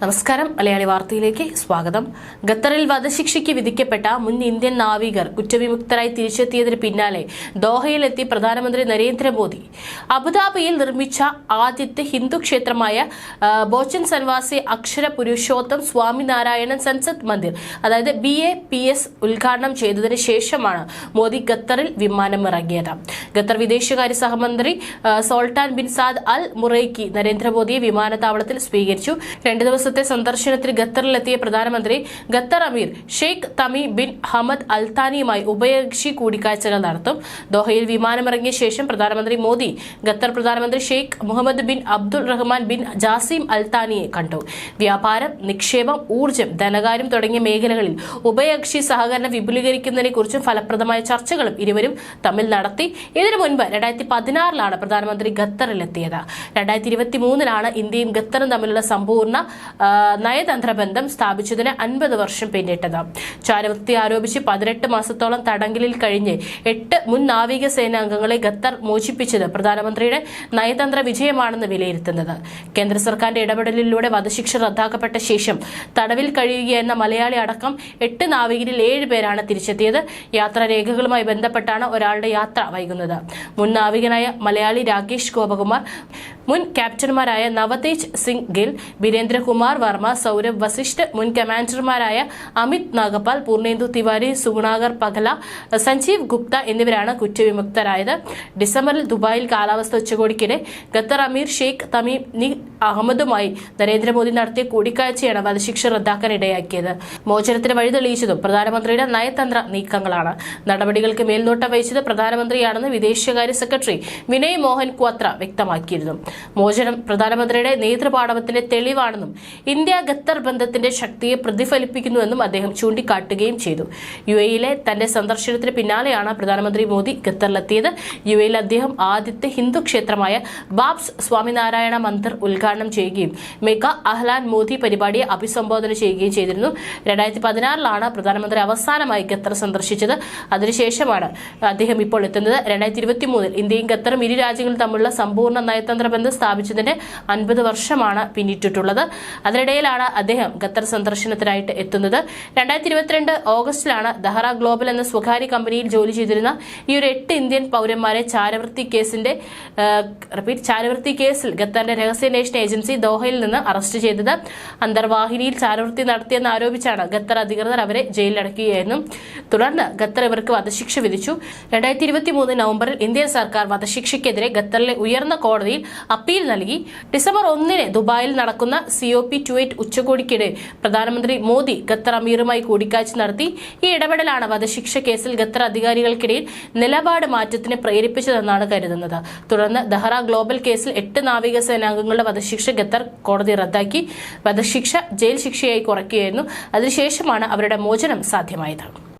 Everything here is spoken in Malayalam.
നമസ്കാരം. മലയാളി വാർത്തയിലേക്ക് സ്വാഗതം. ഖത്തറിൽ വധശിക്ഷയ്ക്ക് വിധിക്കപ്പെട്ട മുൻ ഇന്ത്യൻ നാവികർ കുറ്റവിമുക്തരായി തിരിച്ചെത്തിയതിന് പിന്നാലെ ദോഹയിലെത്തി പ്രധാനമന്ത്രി നരേന്ദ്രമോദി. അബുദാബിയിൽ നിർമ്മിച്ച ആദ്യത്തെ ഹിന്ദു ക്ഷേത്രമായ ബോച്ചൻ സൻവാസി അക്ഷര പുരുഷോത്തം സ്വാമിനാരായണൻ സൻസദ് മന്ദിർ അതായത് ബി എ പി എസ് ഉദ്ഘാടനം ചെയ്തതിന് ശേഷമാണ് മോദി ഖത്തറിൽ വിമാനമിറങ്ങിയത്. ഖത്തർ വിദേശകാര്യ സഹമന്ത്രി Sultan bin Saad Al Muraikhi നരേന്ദ്രമോദിയെ വിമാനത്താവളത്തിൽ സ്വീകരിച്ചു. രണ്ട് ദിവസത്തെ സന്ദർശനത്തിന് ഖത്തറിലെത്തിയ പ്രധാനമന്ത്രി Qatar Emir Sheikh Tamim bin Hamad അൽത്താനിയുമായി ഉഭയകക്ഷി കൂടിക്കാഴ്ചകൾ നടത്തും. ദോഹയിൽ വിമാനമിറങ്ങിയ ശേഷം പ്രധാനമന്ത്രി മോദി ഖത്തർ പ്രധാനമന്ത്രി Sheikh Mohammed bin Abdul Rahman bin Jassim അൽത്താനിയെ കണ്ടു. വ്യാപാരം നിക്ഷേപം ഊർജം ധനകാര്യം തുടങ്ങിയ മേഖലകളിൽ ഉഭയകക്ഷി സഹകരണം വിപുലീകരിക്കുന്നതിനെ കുറിച്ചും ഫലപ്രദമായ ചർച്ചകളും ഇരുവരും തമ്മിൽ നടത്തി. ഇതിനു മുൻപ് രണ്ടായിരത്തി പതിനാറിലാണ് പ്രധാനമന്ത്രി ഖത്തറിലെത്തിയത്. രണ്ടായിരത്തി ഇരുപത്തി മൂന്നിലാണ് ഇന്ത്യയും ഖത്തറും തമ്മിലുള്ള സമ്പൂർണ നയതന്ത്ര ബന്ധം സ്ഥാപിച്ചതിന് അൻപത് വർഷം പിന്നിട്ടത്. ചാരവൃത്തി ആരോപിച്ച് പതിനെട്ട് മാസത്തോളം തടങ്കലിൽ കഴിഞ്ഞ് എട്ട് മുൻ നാവിക സേനാംഗങ്ങളെ ഖത്തർ മോചിപ്പിച്ചത് പ്രധാനമന്ത്രിയുടെ നയതന്ത്ര വിജയമാണെന്ന് വിലയിരുത്തുന്നത്. കേന്ദ്ര സർക്കാരിന്റെ ഇടപെടലിലൂടെ വധശിക്ഷ റദ്ദാക്കപ്പെട്ട ശേഷം തടവിൽ കഴിയുകയെന്ന മലയാളി അടക്കം എട്ട് നാവികരിൽ ഏഴ് പേരാണ് തിരിച്ചെത്തിയത്. യാത്രാരേഖകളുമായി ബന്ധപ്പെട്ടാണ് ഒരാളുടെ യാത്ര വൈകുന്നത്. മുൻ നാവികനായ മലയാളി രാകേഷ് ഗോപകുമാർ മുൻ ക്യാപ്റ്റന്മാരായ നവതേജ് സിംഗ് ഗിൽ വീരേന്ദ്രകുമാർ വർമ്മ സൗരഭ് വസിഷ്ഠ് മുൻ കമാൻഡർമാരായ അമിത് നാഗപാൽ പൂർണേന്ദു തിവാരി സുഗുണാകർ പഗല സഞ്ജീവ് ഗുപ്ത എന്നിവരാണ് കുറ്റവിമുക്തരായത്. ഡിസംബറിൽ ദുബായിൽ കാലാവസ്ഥ ഉച്ചകോടിക്കിടെ ഖത്തർ അമീർ ഷെയ്ഖ് തമീം നി അഹമ്മദുമായി നരേന്ദ്രമോദി നടത്തിയ കൂടിക്കാഴ്ചയാണ് വധശിക്ഷ റദ്ദാക്കാൻ ഇടയാക്കിയത്. മോചനത്തിന് വഴി തെളിയിച്ചതും പ്രധാനമന്ത്രിയുടെ നയതന്ത്ര നീക്കങ്ങളാണ്. നടപടികൾക്ക് മേൽനോട്ടം വഹിച്ചത് പ്രധാനമന്ത്രിയാണെന്ന് വിദേശകാര്യ സെക്രട്ടറി വിനയ് മോഹൻ ക്വാത്ര വ്യക്തമാക്കിയിരുന്നു. മോചനം പ്രധാനമന്ത്രിയുടെ നേതൃപാടവത്തിന്റെ തെളിവാണെന്നും ഇന്ത്യ ഖത്തർ ബന്ധത്തിന്റെ ശക്തിയെ പ്രതിഫലിപ്പിക്കുന്നുവെന്നും അദ്ദേഹം ചൂണ്ടിക്കാട്ടുകയും ചെയ്തു. യു എയിലെ തന്റെ സന്ദർശനത്തിന് പിന്നാലെയാണ് പ്രധാനമന്ത്രി മോദി ഖത്തറിലെത്തിയത്. യു എയിൽ അദ്ദേഹം ആദ്യത്തെ ഹിന്ദു ക്ഷേത്രമായ ബാബ്സ് സ്വാമിനാരായണ മന്ദിർ ഉദ്ഘാടനം ചെയ്യുകയും മെഗാ അഹ്ലാൻ മോദി പരിപാടിയെ അഭിസംബോധന ചെയ്യുകയും ചെയ്തിരുന്നു. രണ്ടായിരത്തി പതിനാറിലാണ് പ്രധാനമന്ത്രി അവസാനമായി ഖത്തർ സന്ദർശിച്ചത്. അതിനുശേഷമാണ് അദ്ദേഹം ഇപ്പോൾ എത്തുന്നത്. രണ്ടായിരത്തി ഇരുപത്തി മൂന്നിൽ ഇന്ത്യയും ഖത്തറും ഇരു രാജ്യങ്ങളും തമ്മിലുള്ള സമ്പൂർണ നയതന്ത്ര ബന്ധം സ്ഥാപിച്ചതിന്റെ അൻപത് വർഷമാണ് പിന്നിട്ടിട്ടുള്ളത്. അതിനിടയിലാണ് അദ്ദേഹം ഖത്തർ സന്ദർശനത്തിനായിട്ട് എത്തുന്നത്. രണ്ടായിരത്തി ഇരുപത്തിരണ്ട് ഓഗസ്റ്റിലാണ് ദഹറ ഗ്ലോബൽ എന്ന സ്വകാര്യ കമ്പനിയിൽ ജോലി ചെയ്തിരുന്ന ഈ ഒരു എട്ട് ഇന്ത്യൻ പൗരന്മാരെ ചാരവൃത്തി കേസിന്റെ റിപ്പീറ്റ് ചാരവൃത്തി കേസിൽ ഖത്തറിന്റെ രഹസ്യാന്വേഷണ ഏജൻസി ദോഹയിൽ നിന്ന് അറസ്റ്റ് ചെയ്തത്. അന്തർവാഹിനിയിൽ ചാരവൃത്തി നടത്തിയെന്ന് ആരോപിച്ചാണ് ഖത്തർ അധികൃതർ അവരെ ജയിലിലടക്കുകയായിരുന്നു തുടർന്ന് ഖത്തർ ഇവർക്ക് വധശിക്ഷ വിധിച്ചു. രണ്ടായിരത്തി ഇരുപത്തി മൂന്ന് നവംബറിൽ ഇന്ത്യൻ സർക്കാർ വധശിക്ഷയ്ക്കെതിരെ ഖത്തറിലെ ഉയർന്ന കോടതിയിൽ അപ്പീൽ നൽകി. ഡിസംബർ ഒന്നിന് ദുബായിൽ നടക്കുന്ന സി ടു എയ്റ്റ് ഉച്ചകോടിക്കിടെ പ്രധാനമന്ത്രി മോദി ഖത്തർ അമീറുമായി കൂടിക്കാഴ്ച നടത്തി. ഈ ഇടപെടലാണ് വധശിക്ഷ കേസിൽ ഖത്തർ അധികാരികൾക്കിടയിൽ നിലപാട് മാറ്റത്തിന് പ്രേരിപ്പിച്ചതെന്നാണ് കരുതുന്നത്. തുടർന്ന് ദഹറ ഗ്ലോബൽ കേസിൽ എട്ട് നാവിക സേനാംഗങ്ങളുടെ വധശിക്ഷ ഖത്തർ കോടതി റദ്ദാക്കി. വധശിക്ഷ ജയിൽ ശിക്ഷയായി കുറയ്ക്കുകയായിരുന്നു. അതിനുശേഷമാണ് അവരുടെ മോചനം സാധ്യമായത്.